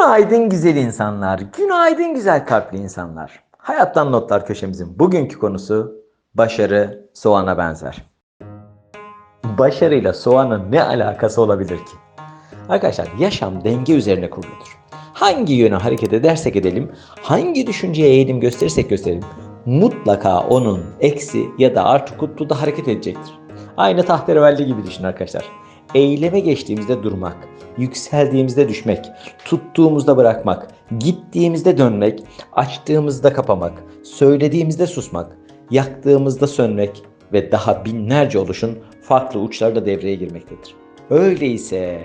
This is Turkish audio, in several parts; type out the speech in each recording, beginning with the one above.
Günaydın güzel insanlar, günaydın güzel kalpli insanlar. Hayattan Notlar köşemizin bugünkü konusu başarı soğana benzer. Başarıyla soğanın ne alakası olabilir ki? Arkadaşlar yaşam denge üzerine kuruludur. Hangi yöne hareket edersek edelim, hangi düşünceye eğilim gösterirsek gösterelim, mutlaka onun eksi ya da artı kutluda hareket edecektir. Aynı tahterevalli gibi düşün arkadaşlar. Eyleme geçtiğimizde durmak, yükseldiğimizde düşmek, tuttuğumuzda bırakmak, gittiğimizde dönmek, açtığımızda kapamak, söylediğimizde susmak, yaktığımızda sönmek ve daha binlerce oluşun farklı uçları da devreye girmektedir. Öyleyse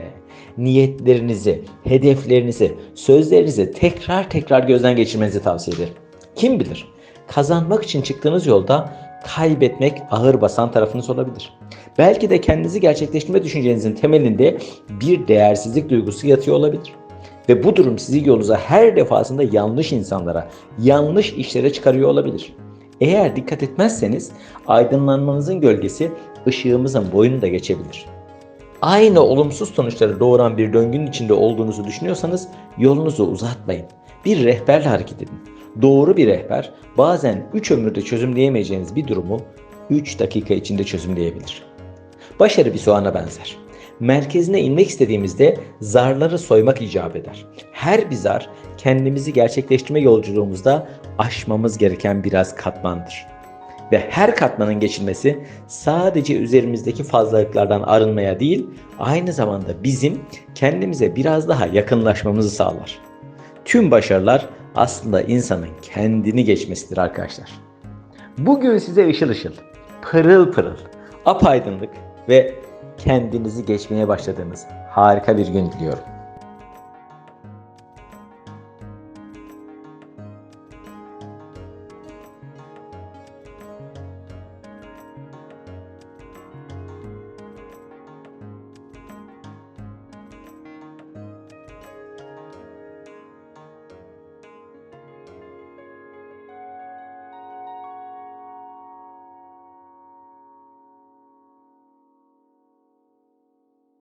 niyetlerinizi, hedeflerinizi, sözlerinizi tekrar tekrar gözden geçirmenizi tavsiye ederim. Kim bilir kazanmak için çıktığınız yolda kaybetmek ağır basan tarafınız olabilir. Belki de kendinizi gerçekleştirme düşüncenizin temelinde bir değersizlik duygusu yatıyor olabilir. Ve bu durum sizi yolunuza her defasında yanlış insanlara, yanlış işlere çıkarıyor olabilir. Eğer dikkat etmezseniz aydınlanmanızın gölgesi ışığımızın boyunu da geçebilir. Aynı olumsuz sonuçları doğuran bir döngünün içinde olduğunuzu düşünüyorsanız yolunuzu uzatmayın. Bir rehberle hareket edin. Doğru bir rehber bazen 3 ömürde çözümleyemeyeceğiniz bir durumu 3 dakika içinde çözümleyebilir. Başarı bir soğana benzer. Merkezine inmek istediğimizde zarları soymak icap eder. Her bir zar kendimizi gerçekleştirme yolculuğumuzda aşmamız gereken biraz katmandır. Ve her katmanın geçilmesi sadece üzerimizdeki fazlalıklardan arınmaya değil, aynı zamanda bizim kendimize biraz daha yakınlaşmamızı sağlar. Tüm başarılar aslında insanın kendini geçmesidir arkadaşlar. Bugün size ışıl ışıl, pırıl pırıl, apaydınlık ve kendinizi geçmeye başladığınız harika bir gün diliyorum.